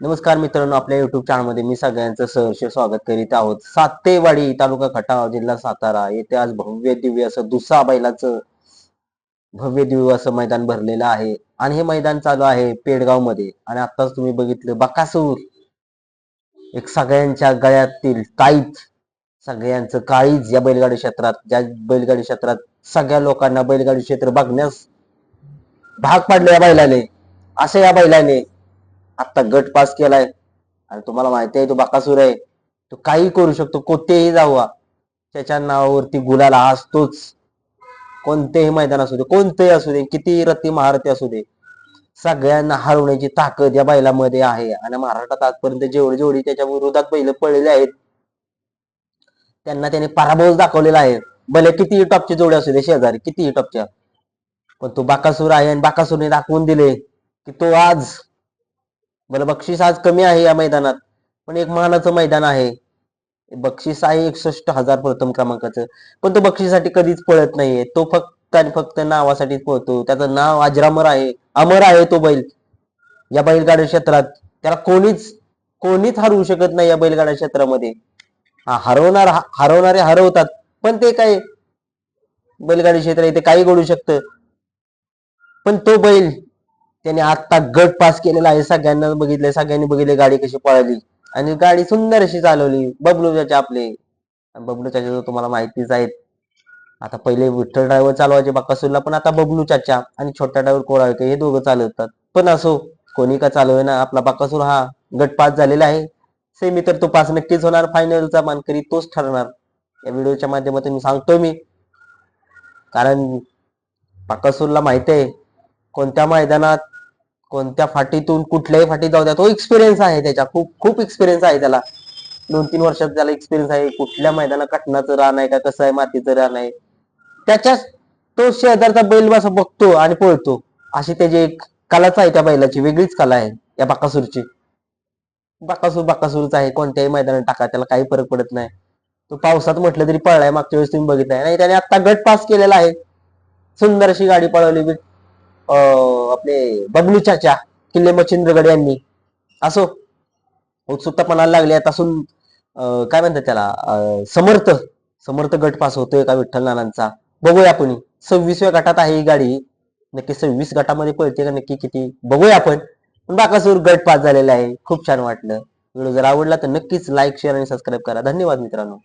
नमस्कार मित्रांनो आपल्या युट्यूब चॅनलमध्ये मी सगळ्यांचं सहर्ष स्वागत करीत आहोत. सातेवाडी तालुका खटाव जिल्हा सातारा. येथे आज भव्य दिव्य असं दुसरा बैलाचं भव्य दिव्य असं मैदान भरलेलं आहे. आणि हे मैदान चालू आहे पेडगावमध्ये आणि आताच तुम्ही बघितलं बकासूर. एक सगळ्यांच्या गळ्यातील काळीज सगळ्यांचं काळीज या बैलगाडी क्षेत्रात ज्या बैलगाडी क्षेत्रात सगळ्या लोकांना बैलगाडी क्षेत्र बघण्यास भाग पाडले या बैलाने. असं या बैलाने आता गट पास केलाय. आणि तुम्हाला माहिती आहे तो बाकासूर आहे. तो काही करू शकतो कोठेही जावा त्याच्या नावावरती गुलाला असतोच. कोणतेही मैदान असू दे कोणतेही असू दे किती रती महारथी असू दे सगळ्यांना हरवण्याची ताकद या बैलामध्ये आहे. आणि महाराष्ट्रात आजपर्यंत जेवढी जेवढी त्याच्या विरोधात बैल पडलेले आहेत त्यांना त्याने पराभव दाखवलेला आहे. भले किती टॉपचे जोडे असू दे शेजारी कितीही टॉपच्या. पण तो बाकासूर आहे आणि बाकासूरने दाखवून दिले की तो आज बरं बक्षीस आज कमी आहे या मैदानात पण एक मानाचं मैदान आहे. बक्षीस आहे एकसष्ट हजार प्रथम क्रमांकाचं पण तो बक्षीसाठी कधीच पळत नाहीये. तो फक्त आणि फक्त नावासाठीच पळतो. त्याचं नाव अजरामर आहे अमर आहे तो बैल. या बैलगाडी क्षेत्रात त्याला कोणीच कोणीच हरवू शकत नाही या बैलगाड्या क्षेत्रामध्ये. हा हरवणार हरवणारे हरवतात पण ते काय बैलगाडी क्षेत्र आहे काही घडू शकतं. पण तो बैल त्याने आता गट पास केलेला आहे. सगळ्यांना बघितलंय. सगळ्यांनी बघितले गाडी कशी पळाली. आणि गाडी सुंदर अशी चालवली. बबलू चाचा आपले. बबलू चाचे तर तुम्हाला माहितीच आहेत. आता पहिले विठ्ठल ड्रायव्हर चालवायचे बाकासूरला पण आता बबलू चाचा आणि छोटा ड्रायव्हर कोळाळकर हे दोघं चालवतात. पण असो कोणी का चालवे ना आपला बाकासूर हा गट पास झालेला आहे. सेमी तर तो पास नक्कीच होणार. फायनलचा मानकरी तोच ठरणार. या व्हिडिओच्या माध्यमातून सांगतो मी. कारण बाकासूरला माहिती आहे कोणत्या मैदानात कोणत्या फाटीतून कुठल्याही फाटीत जाऊ द्या तो एक्सपिरियन्स आहे त्याच्या खूप खूप एक्सपिरियन्स आहे त्याला. दोन तीन वर्षात त्याला एक्सपिरियन्स आहे. कुठल्या मैदानात कटनाचं रान आहे का कसं आहे मातीचं रान आहे. त्याच्या तो शेजारचा बैल असा बघतो आणि पळतो. अशी त्याची एक कलाच आहे त्या बैलाची. वेगळीच कला आहे या बाकासूरची. बाकासूर बाकासूरच आहे. कोणत्याही मैदानात टाका त्याला काही फरक पडत नाही. तो पावसात म्हटलं तरी पळलाय. मागच्या वेळेस तुम्ही बघितलाय. नाही त्याने आता गट पास केलेला आहे. सुंदर अशी गाडी पळवली. आपले बबलू किल्ले मच्छिंद्रगड यांनी. असो. उत्सुकता पणाला लागली. आता असून काय म्हणतात त्याला? समर्थ. समर्थ गट पास होतोय का विठ्ठल नानांचा? बघूया आपण. सव्वीसव्या गटात आहे ही गाडी. नक्की सव्वीस गटामध्ये पळते का नक्की किती? बघूया आपण. पण बाकासूर गट पास झालेला आहे. खूप छान वाटलं. व्हिडिओ जर आवडला तर नक्कीच लाईक शेअर आणि सबस्क्राईब करा. धन्यवाद मित्रांनो.